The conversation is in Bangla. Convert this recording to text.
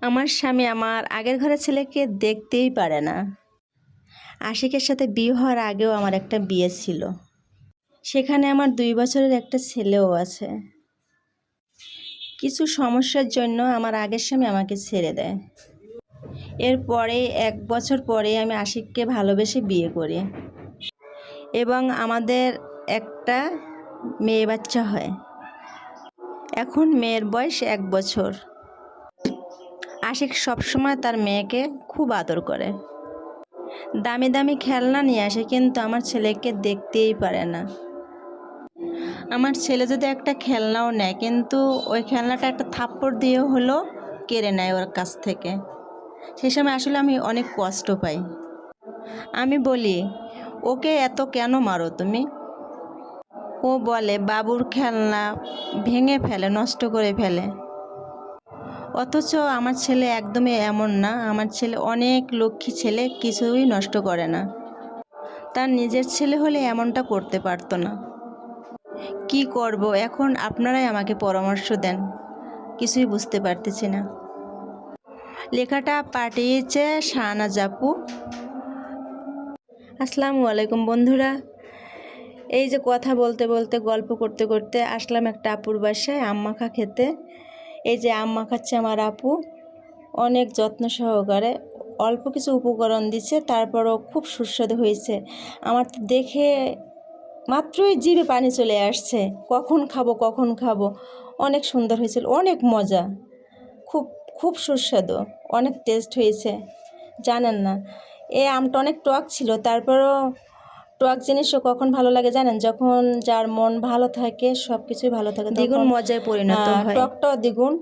আমার স্বামী আমার আগের ঘরের ছেলেকে দেখতেই পারে না। আশিকের সাথে বিয়ে হওয়ার আগেও আমার একটা বিয়ে ছিল। সেখানে আমার দুই বছরের একটা ছেলেও আছে। কিছু সমস্যার জন্য আমার আগের স্বামী আমাকে ছেড়ে দেয়। এরপরে এক বছর পরে আমি আশিককে ভালোবেসে বিয়ে করি। এবং আমাদের একটা মেয়ে বাচ্চা হয়। এখন মেয়ের বয়স এক বছর। আশিক সবসময় তার মেয়েকে খুব আদর করে। দামি দামি খেলনা নিয়ে আসে, কিন্তু আমার ছেলেকে দেখতেই পারে না। আমার ছেলে যদি একটা খেলনাও নেয়, কিন্তু ওই খেলনাটা একটা থাপ্পড় দিয়ে হলো কেড়ে নেয় ওর কাছ থেকে। সেই সময় আসলে আমি অনেক কষ্ট পাই। আমি বলি, ওকে এত কেন মারো তুমি? ও বলে, বাবুর খেলনা ভেঙে ফেলে, নষ্ট করে ফেলে। অথচ আমার ছেলে একদমই এমন না। আমার ছেলে অনেক লক্ষ্মী ছেলে, কিছুই নষ্ট করে না। তার নিজের ছেলে হলে এমনটা করতে পারতো না। কি করব? এখন আপনারাই আমাকে পরামর্শ দেন। কিছুই বুঝতে পারতেছি না। লেখাটা পাঠিয়েছে শাহানা জাপু। আসসালামু আলাইকুম বন্ধুরা। এই যে কথা বলতে বলতে, গল্প করতে করতে আসলাম একটা আপুর বাসায় আম মাখা খেতে। এই যে আম মাখাচ্ছে আমার আপু, অনেক যত্ন সহকারে অল্প কিছু উপকরণ দিচ্ছে, তারপরও খুব সুস্বাদু হয়েছে। আমার তো দেখে মাত্রই জিভে পানি চলে আসছে, কখন খাব কখন খাব। অনেক সুন্দর হয়েছিল, অনেক মজা। খুব খুব সুস্বাদু, অনেক টেস্ট হয়েছে। জানেন না, এই আমটা অনেক টক ছিল, তারপরও টক জিনিসও কখন ভালো লাগে জানেন? যখন যার মন ভালো থাকে সব কিছুই ভালো থাকে দ্বিগুণ মজায় পরিণত হয়। টকটাও দ্বিগুণ।